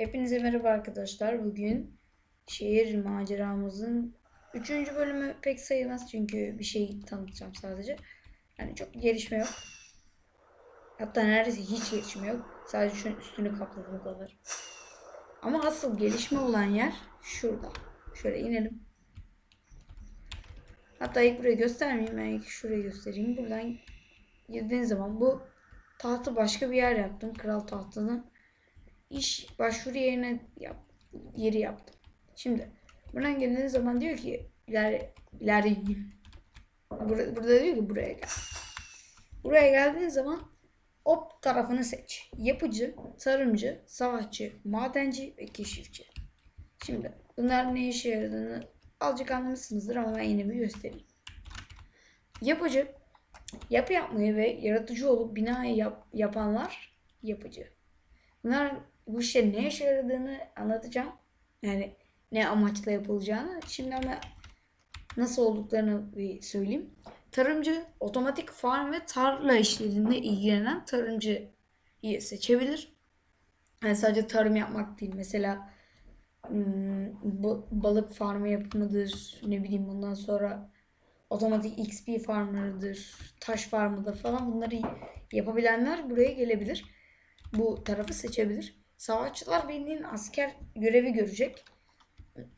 Hepinize merhaba arkadaşlar. Bugün şehir maceramızın 3. bölümü pek sayılmaz çünkü bir şey tanıtacağım sadece. Yani çok gelişme yok. Hatta neredeyse hiç gelişme yok. Sadece şunun üstünü kapladım o kadar. Ama asıl gelişme olan yer şurada. Şöyle inelim. Hatta ilk burayı göstermeyeyim. Ben ilk şurayı göstereyim. Buradan girdiğiniz zaman bu tahtı başka bir yer yaptım. Kral tahtını iş başvuru yerine yap, yeri yaptım. Şimdi buradan geldiğiniz zaman diyor ki ileri ileri burada, burada diyor ki buraya gel. Buraya geldiğiniz zaman op tarafını seç. Yapıcı, tarımcı, savaşçı, madenci ve keşifçi. Şimdi bunlar ne işe yaradığını azıcık anlamışsınızdır ama ben yine bir göstereyim. Yapıcı, yapı yapmayı ve yaratıcı olup binayı yap, yapanlar yapıcı. Bunlar bu işte ne işe yaradığını anlatacağım. Yani ne amaçla yapılacağını. Şimdi ama nasıl olduklarını bir söyleyeyim. Tarımcı otomatik farm ve tarla işlerinde ilgilenen tarımcıyı seçebilir. Yani sadece tarım yapmak değil. Mesela hmm, balık farmı yapımıdır. Ne bileyim bundan sonra otomatik XP farmlarıdır. Taş farmıdır falan. Bunları yapabilenler buraya gelebilir. Bu tarafı seçebilir. Savaşçılar bildiğin asker görevi görecek.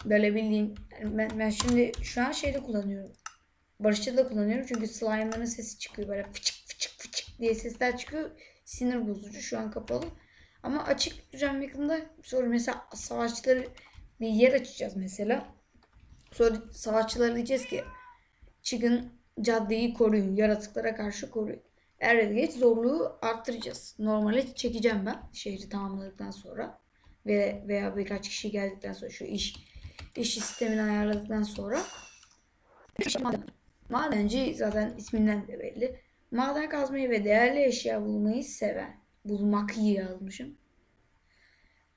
Böyle bildiğin ben, ben şimdi şu an şeyde kullanıyorum. Barışçı'da kullanıyorum çünkü slime'ların sesi çıkıyor böyle fıçık fıçık fıçık diye sesler çıkıyor. Sinir bozucu şu an kapalı. Ama açık tutacağım yakında. Sonra mesela savaşçıları bir yer açacağız mesela. Sonra savaşçılara diyeceğiz ki çıkın caddeyi koruyun. Yaratıklara karşı koruyun. Er ya geç zorluğu arttıracağız. Normale çekeceğim ben şehri tamamladıktan sonra ve veya birkaç kişi geldikten sonra şu iş iş sistemini ayarladıktan sonra madenci zaten isminden de belli. Maden kazmayı ve değerli eşya bulmayı seven. Bulmak iyi yazmışım.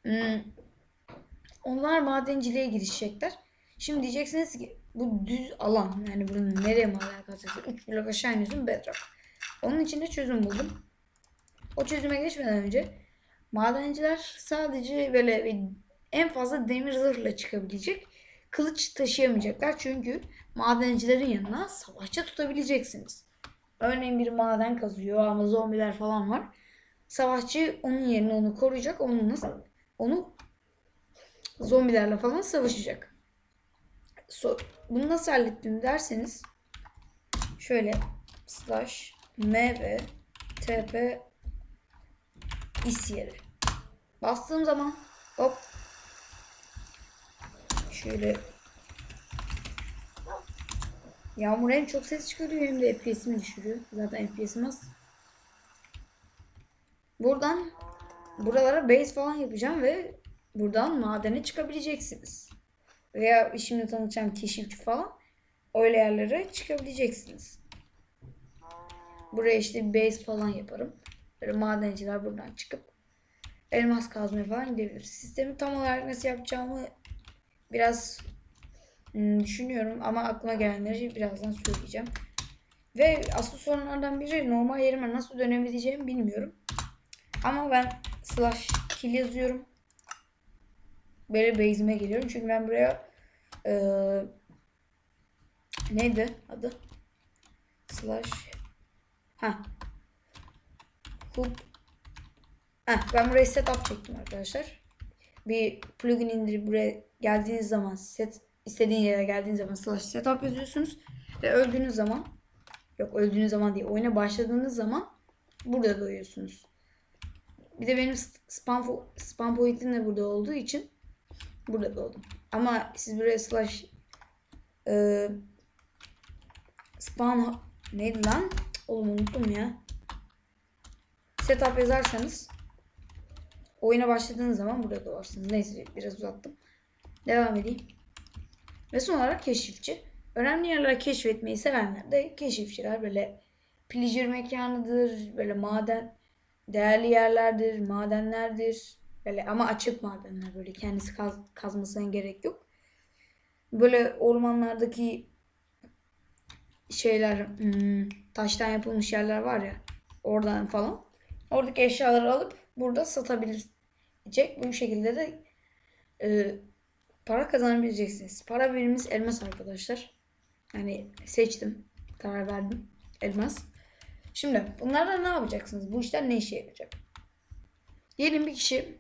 Hmm. Onlar madenciliğe girişecekler. Şimdi diyeceksiniz ki bu düz alan yani bunun nereye maden kazacaksın? 3 blok aşağı iniyorsun bedrock. Onun için de çözüm buldum. O çözüme geçmeden önce madenciler sadece böyle en fazla demir zırhla çıkabilecek. Kılıç taşıyamayacaklar çünkü madencilerin yanına savaşçı tutabileceksiniz. Örneğin bir maden kazıyor ama zombiler falan var. Savaşçı onun yerine onu koruyacak. Onunla onu zombilerle falan savaşacak. So, bunu nasıl hallettim derseniz şöyle slash m ve tp is yeri. Bastığım zaman hop şöyle Yağmur hem çok ses çıkarıyor hem de FPS'imi düşürüyor. Zaten FPS'im az. Buradan buralara base falan yapacağım ve buradan madene çıkabileceksiniz. Veya şimdi tanıtacağım keşifçi falan. Öyle yerlere çıkabileceksiniz. Buraya işte base falan yaparım. Böyle madenciler buradan çıkıp elmas kazmaya falan gidebilir. Sistemi tam olarak nasıl yapacağımı biraz hmm, düşünüyorum ama aklıma gelenleri birazdan söyleyeceğim. Ve asıl sorunlardan biri normal yerime nasıl dönebileceğimi bilmiyorum. Ama ben slash kill yazıyorum. Böyle base'ime geliyorum. Çünkü ben buraya eee neydi adı? Slash ha hook ha ben buraya setup çektim arkadaşlar. Bir plugin indirip buraya geldiğiniz zaman set istediğin yere geldiğiniz zaman slash setup yazıyorsunuz ve öldüğünüz zaman yok öldüğünüz zaman değil oyuna başladığınız zaman burada doğuyorsunuz. Bir de benim spam, spam point'im de burada olduğu için burada doğdum. Ama siz buraya slash e, spawn neydi lan? Oğlum unuttum ya. Setup yazarsanız oyuna başladığınız zaman burada doğarsınız. Neyse biraz uzattım. Devam edeyim. Ve son olarak keşifçi. Önemli yerler keşfetmeyi sevenler de keşifçiler böyle pleasure mekanıdır, böyle maden değerli yerlerdir, madenlerdir. Böyle ama açık madenler böyle kendisi kaz, kazmasına gerek yok. Böyle ormanlardaki şeyler hmm, taştan yapılmış yerler var ya oradan falan. Oradaki eşyaları alıp burada satabilir gelecek. Bu şekilde de e, para kazanabileceksiniz. Para birimimiz elmas arkadaşlar. Yani seçtim. Karar verdim. Elmas. Şimdi bunlardan ne yapacaksınız? Bu işler ne işe yarayacak? Diyelim bir kişi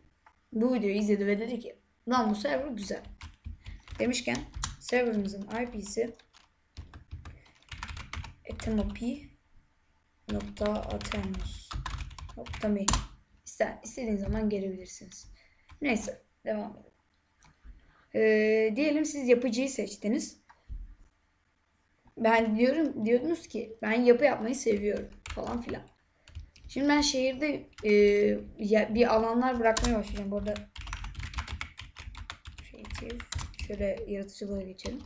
bu videoyu izledi ve dedi ki lan bu server güzel. Demişken serverımızın IP'si etimopi nokta atenos nokta me İster, istediğiniz zaman gelebilirsiniz. Neyse devam edelim. Ee, diyelim siz yapıcıyı seçtiniz. Ben diyorum diyordunuz ki ben yapı yapmayı seviyorum falan filan. Şimdi ben şehirde e, bir alanlar bırakmaya başlayacağım. Bu arada creative şöyle yaratıcılığa geçelim.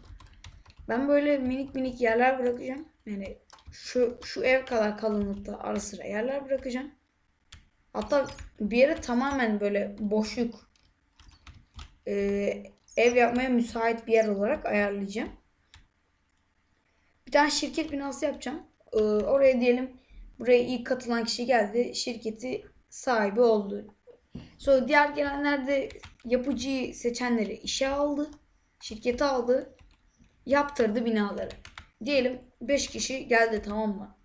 Ben böyle minik minik yerler bırakacağım. Yani şu şu ev kadar kalınlıkta ara sıra yerler bırakacağım. Hatta bir yere tamamen böyle boşluk e, ev yapmaya müsait bir yer olarak ayarlayacağım. Bir tane şirket binası yapacağım. Ee, oraya diyelim buraya ilk katılan kişi geldi. Şirketi sahibi oldu. Sonra diğer gelenler de yapıcıyı seçenleri işe aldı. Şirketi aldı. Yaptırdı binaları. Diyelim 5 kişi geldi tamam mı?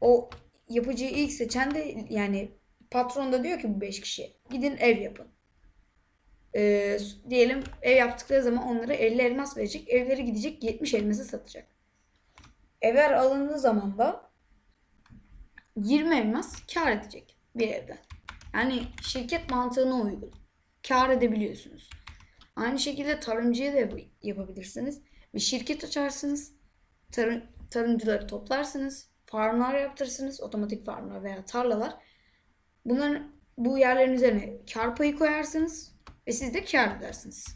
O yapıcıyı ilk seçen de yani patron da diyor ki bu 5 kişi gidin ev yapın. Ee, diyelim ev yaptıkları zaman onlara 50 elmas verecek. Evleri gidecek 70 elması satacak. Evler alındığı zaman da 20 elmas kar edecek bir evden. Yani şirket mantığına uygun. Kar edebiliyorsunuz. Aynı şekilde tarımcıya da yap- yapabilirsiniz. Bir şirket açarsınız. Tarım, tarımcıları toplarsınız. Farmlar yaptırırsınız. Otomatik farmlar veya tarlalar. Bunların bu yerlerin üzerine kar payı koyarsınız. Ve siz de kar edersiniz.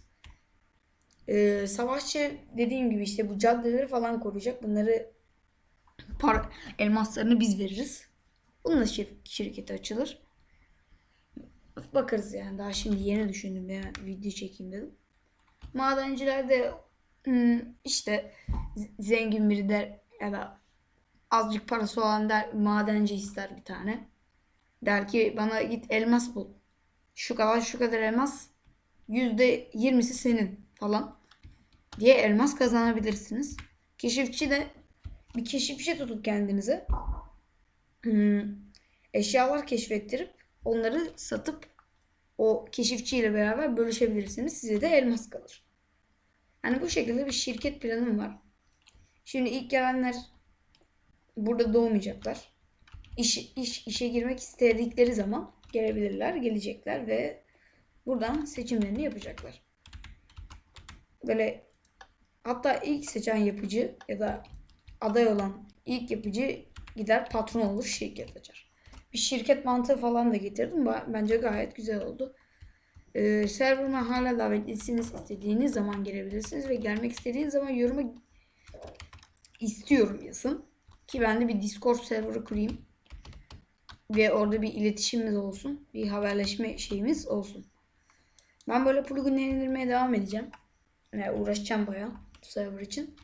Ee, savaşçı dediğim gibi işte bu caddeleri falan koruyacak. Bunları para, elmaslarını biz veririz. Bununla şir- şirketi açılır. Bakarız yani. Daha şimdi yeni düşündüm ya. Video çekeyim dedim. Madenciler de işte z- zengin biri der ya da azıcık parası olan der madenci ister bir tane. Der ki bana git elmas bul. Şu kadar şu kadar elmas yüzde yirmisi senin falan diye elmas kazanabilirsiniz. Keşifçi de bir keşifçi tutup kendinize hmm, eşyalar keşfettirip onları satıp o keşifçiyle beraber bölüşebilirsiniz. Size de elmas kalır. Yani bu şekilde bir şirket planım var. Şimdi ilk gelenler burada doğmayacaklar. İş, iş, işe girmek istedikleri zaman gelebilirler, gelecekler ve buradan seçimlerini yapacaklar. Böyle hatta ilk seçen yapıcı ya da aday olan ilk yapıcı gider patron olur şirket açar. Bir şirket mantığı falan da getirdim. Bence gayet güzel oldu. Ee, serverıma hala davetlisiniz. istediğiniz zaman gelebilirsiniz ve gelmek istediğiniz zaman yoruma istiyorum yazın. Ki ben de bir Discord serverı kurayım. Ve orada bir iletişimimiz olsun. Bir haberleşme şeyimiz olsun. Ben böyle pluginleri indirmeye devam edeceğim. Yani uğraşacağım bayağı server için.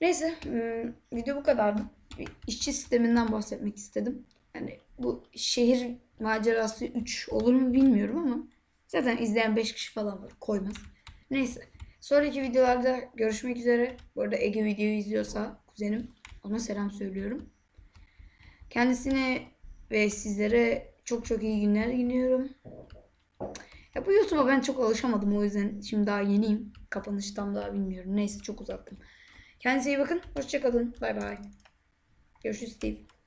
Neyse hmm, video bu kadardı. Bir işçi sisteminden bahsetmek istedim. Yani bu şehir macerası 3 olur mu bilmiyorum ama zaten izleyen 5 kişi falan var. Koymaz. Neyse. Sonraki videolarda görüşmek üzere. Bu arada Ege videoyu izliyorsa kuzenim ona selam söylüyorum. Kendisine ve sizlere çok çok iyi günler diliyorum. Ya bu YouTube'a ben çok alışamadım o yüzden şimdi daha yeniyim. Kapanışı tam daha bilmiyorum. Neyse çok uzattım. Kendinize iyi bakın. Hoşçakalın. Bay bay. Görüşürüz Steve.